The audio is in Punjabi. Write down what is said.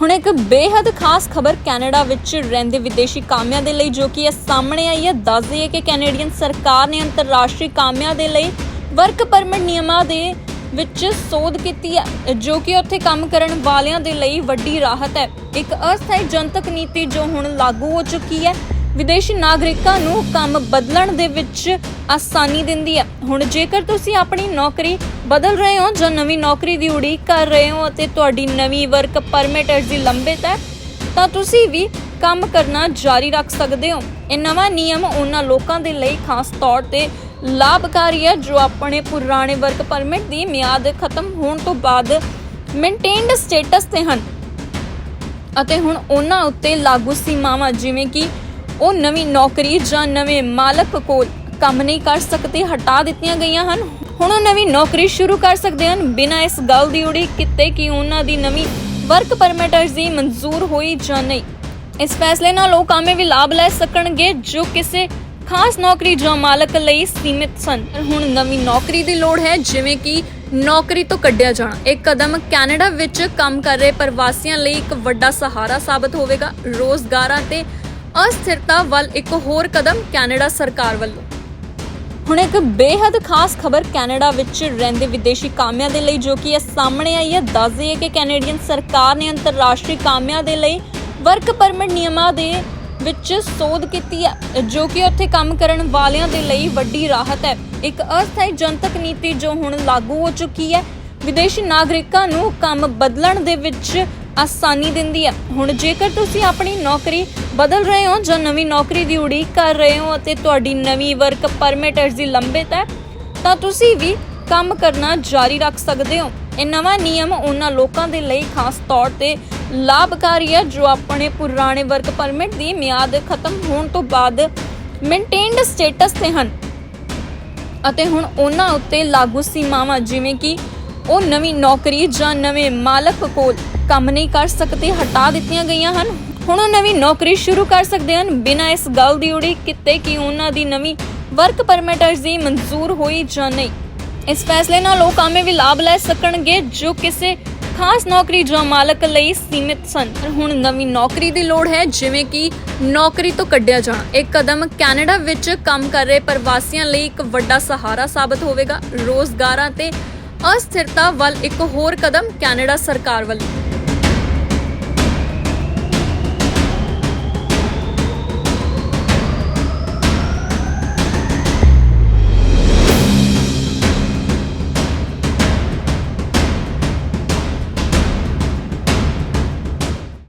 ਹੁਣ ਇੱਕ ਬੇहद ਖਾਸ ਖਬਰ ਕੈਨੇਡਾ ਵਿੱਚ ਰਹਿੰਦੇ ਵਿਦੇਸ਼ੀ ਕਾਮਿਆਂ ਦੇ ਲਈ ਜੋ ਕਿ ਇਹ ਸਾਹਮਣੇ ਆਈ ਹੈ ਦੱਸ ਦਈਏ ਕਿ ਕੈਨੇਡੀਅਨ ਸਰਕਾਰ ਨੇ ਅੰਤਰਰਾਸ਼ਟਰੀ ਕਾਮਿਆਂ ਦੇ ਲਈ ਵਰਕ ਪਰਮਿਟ ਨਿਯਮਾਂ ਦੇ ਵਿੱਚ ਸੋਧ ਕੀਤੀ ਹੈ, ਜੋ ਕਿ ਉੱਥੇ ਕੰਮ ਕਰਨ ਵਾਲਿਆਂ ਦੇ ਲਈ ਵੱਡੀ ਰਾਹਤ ਹੈ। ਇੱਕ ਅਸਥਾਈ ਜਨਤਕ ਨੀਤੀ ਜੋ ਹੁਣ ਲਾਗੂ ਹੋ ਚੁੱਕੀ ਹੈ ਵਿਦੇਸ਼ੀ ਨਾਗਰਿਕਾਂ ਨੂੰ ਕੰਮ ਬਦਲਣ ਦੇ ਵਿੱਚ ਆਸਾਨੀ ਦਿੰਦੀ ਹੈ। ਹੁਣ ਜੇਕਰ ਤੁਸੀਂ ਆਪਣੀ ਨੌਕਰੀ ਬਦਲ ਰਹੇ ਹੋ ਜਾਂ ਨਵੀਂ ਨੌਕਰੀ ਦੀ ਉਡੀਕ ਕਰ ਰਹੇ ਹੋ ਅਤੇ ਤੁਹਾਡੀ ਨਵੀਂ ਵਰਕ ਪਰਮਿਟ ਅਰਜ਼ੀ ਲੰਬਿਤ ਹੈ ਤਾਂ ਤੁਸੀਂ ਵੀ ਕੰਮ ਕਰਨਾ ਜਾਰੀ ਰੱਖ ਸਕਦੇ ਹੋ। ਇਹ ਨਵਾਂ ਨਿਯਮ ਉਹਨਾਂ ਲੋਕਾਂ ਦੇ ਲਈ ਖਾਸ ਤੌਰ ਤੇ ਲਾਭਕਾਰੀ ਹੈ ਜੋ ਆਪਣੇ ਪੁਰਾਣੇ ਵਰਕ ਪਰਮਿਟ ਦੀ ਮਿਆਦ ਖਤਮ ਹੋਣ ਤੋਂ ਬਾਅਦ ਮੇਨਟੇਨਡ ਸਟੇਟਸ ਤੇ ਹਨ। ਅਤੇ ਹੁਣ ਉਹਨਾਂ ਉੱਤੇ ਲਾਗੂ ਸੀਮਾਵਾਂ ਜਿਵੇਂ ਕਿ ਉਹ ਨਵੀਂ ਨੌਕਰੀ ਜਾਂ ਨਵੇਂ ਮਾਲਕ ਕੋਲ ਕੰਮ ਨਹੀਂ ਕਰ ਸਕਦੇ, ਹਟਾ ਦਿੱਤੀਆਂ ਗਈਆਂ ਹਨ। ਹੁਣ ਉਹ ਨਵੀਂ ਨੌਕਰੀ ਸ਼ੁਰੂ ਕਰ ਸਕਦੇ ਹਨ। ਬਿਨਾਂ ਇਸ ਗੱਲ ਦੀ ਉਡੀਕ ਕੀਤੇ ਕਿ ਉਹਨਾਂ ਦੀ ਨਵੀਂ ਵਰਕ ਪਰਮਿਟ ਅਰਜ਼ੀ ਮਨਜ਼ੂਰ ਹੋਈ ਜਾਂ ਨਹੀਂ। ਇਸ ਫੈਸਲੇ ਨਾਲ ਉਹ ਕਾਮੇ ਵੀ ਲਾਭ ਲੈ ਸਕਣਗੇ, ਜੋ ਕਿਸੇ ਖਾਸ ਨੌਕਰੀ ਜਾਂ ਮਾਲਕ ਲਈ ਸੀਮਿਤ ਸਨ। ਹੁਣ ਨਵੀਂ ਨੌਕਰੀ ਦੀ ਲੋੜ ਹੈ, ਜਿਵੇਂ ਕਿ ਨੌਕਰੀ ਤੋਂ ਕੱਢਿਆ ਜਾਣਾ। ਇਹ ਕਦਮ ਕੈਨੇਡਾ ਵਿੱਚ ਕੰਮ ਕਰ ਰਹੇ ਪ੍ਰਵਾਸੀਆਂ ਲਈ ਇੱਕ ਵੱਡਾ ਸਹਾਰਾ ਸਾਬਤ ਹੋਵੇਗਾ। ਰੋਜ਼ਗਾਰਾਂ ਤੇ ਅਸਥਿਰਤਾ ਵੱਲ ਇੱਕ ਹੋਰ ਕਦਮ ਕੈਨੇਡਾ ਸਰਕਾਰ ਵੱਲੋਂ। ਹੁਣ ਇੱਕ ਬੇहद ਖਾਸ ਖਬਰ ਕੈਨੇਡਾ ਵਿੱਚ ਰਹਿੰਦੇ ਵਿਦੇਸ਼ੀ ਕਾਮਿਆਂ ਦੇ ਲਈ ਜੋ ਕਿ ਇਹ ਸਾਹਮਣੇ ਆਈ ਹੈ ਦੱਸ ਦਈਏ ਕਿ ਕੈਨੇਡੀਅਨ ਸਰਕਾਰ ਨੇ ਅੰਤਰਰਾਸ਼ਟਰੀ ਕਾਮਿਆਂ ਦੇ ਲਈ ਵਰਕ ਪਰਮਿਟ ਨਿਯਮਾਂ ਦੇ ਵਿੱਚ ਸੋਧ ਕੀਤੀ ਹੈ, ਜੋ ਕਿ ਉੱਥੇ ਕੰਮ ਕਰਨ ਵਾਲਿਆਂ ਦੇ ਲਈ ਵੱਡੀ ਰਾਹਤ ਹੈ। ਇੱਕ ਅਸਥਾਈ ਜਨਤਕ ਨੀਤੀ ਜੋ ਹੁਣ ਲਾਗੂ ਹੋ ਚੁੱਕੀ ਹੈ, ਵਿਦੇਸ਼ੀ ਨਾਗਰਿਕਾਂ ਨੂੰ ਕੰਮ ਬਦਲਣ ਦੇ ਵਿੱਚ ਆਸਾਨੀ ਦਿੰਦੀ ਹੈ ਹੁਣ ਜੇਕਰ ਤੁਸੀਂ ਆਪਣੀ ਨੌਕਰੀ ਬਦਲ ਰਹੇ ਹੋ ਜਾਂ ਨਵੀਂ ਨੌਕਰੀ ਦੀ ਉਡੀਕ ਕਰ ਰਹੇ ਹੋ ਅਤੇ ਤੁਹਾਡੀ ਨਵੀਂ ਵਰਕ ਪਰਮਿਟ ਅਰਜ਼ੀ ਲੰਬਿਤ ਹੈ ਤਾਂ ਤੁਸੀਂ ਵੀ ਕੰਮ ਕਰਨਾ ਜਾਰੀ ਰੱਖ ਸਕਦੇ ਹੋ। ਇਹ ਨਵਾਂ ਨਿਯਮ ਉਹਨਾਂ ਲੋਕਾਂ ਦੇ ਲਈ ਖਾਸ ਤੌਰ ਤੇ ਲਾਭਕਾਰੀ ਹੈ ਜੋ ਆਪਣੇ ਪੁਰਾਣੇ ਵਰਕ ਪਰਮਿਟ ਦੀ ਮਿਆਦ ਖਤਮ ਹੋਣ ਤੋਂ ਬਾਅਦ ਮੇਨਟੇਨਡ ਸਟੇਟਸ ਤੇ ਹਨ। ਅਤੇ ਹੁਣ ਉਹਨਾਂ ਉੱਤੇ ਲਾਗੂ ਸੀਮਾਵਾਂ ਜਿਵੇਂ ਕਿ ਉਹ ਨਵੀਂ ਨੌਕਰੀ ਜਾਂ ਨਵੇਂ ਮਾਲਕ ਕੋਲ ਕੰਮ ਨਹੀਂ ਕਰ ਸਕਦੇ, ਹਟਾ ਦਿੱਤੀਆਂ ਗਈਆਂ ਹਨ। ਹੁਣ ਉਹ ਨਵੀਂ ਨੌਕਰੀ ਸ਼ੁਰੂ ਕਰ ਸਕਦੇ ਹਨ। ਬਿਨਾਂ ਇਸ ਗੱਲ ਦੀ ਉਡੀਕ ਕੀਤੇ ਕਿ ਉਹਨਾਂ ਦੀ ਨਵੀਂ ਵਰਕ ਪਰਮਿਟ ਅਰਜ਼ੀ ਮਨਜ਼ੂਰ ਹੋਈ ਜਾਂ ਨਹੀਂ। ਇਸ ਫੈਸਲੇ ਨਾਲ ਉਹ ਕਾਮੇ ਵੀ ਲਾਭ ਲੈ ਸਕਣਗੇ ਜੋ ਕਿਸੇ ਖਾਸ ਨੌਕਰੀ ਜਾਂ ਮਾਲਕ ਲਈ ਸੀਮਿਤ ਸਨ। ਹੁਣ ਨਵੀਂ ਨੌਕਰੀ ਦੀ ਲੋੜ ਹੈ, ਜਿਵੇਂ ਕਿ ਨੌਕਰੀ ਤੋਂ ਕੱਢਿਆ ਜਾਣਾ। ਇਹ ਕਦਮ ਕੈਨੇਡਾ ਵਿੱਚ ਕੰਮ ਕਰ ਰਹੇ ਪ੍ਰਵਾਸੀਆਂ ਲਈ ਇੱਕ ਵੱਡਾ ਸਹਾਰਾ ਸਾਬਤ ਹੋਵੇਗਾ। ਰੋਜ਼ਗਾਰਾਂ ਤੇ ਅਸਥਿਰਤਾ ਵੱਲ ਇੱਕ ਹੋਰ ਕਦਮ ਕੈਨੇਡਾ ਸਰਕਾਰ ਵੱਲੋਂ।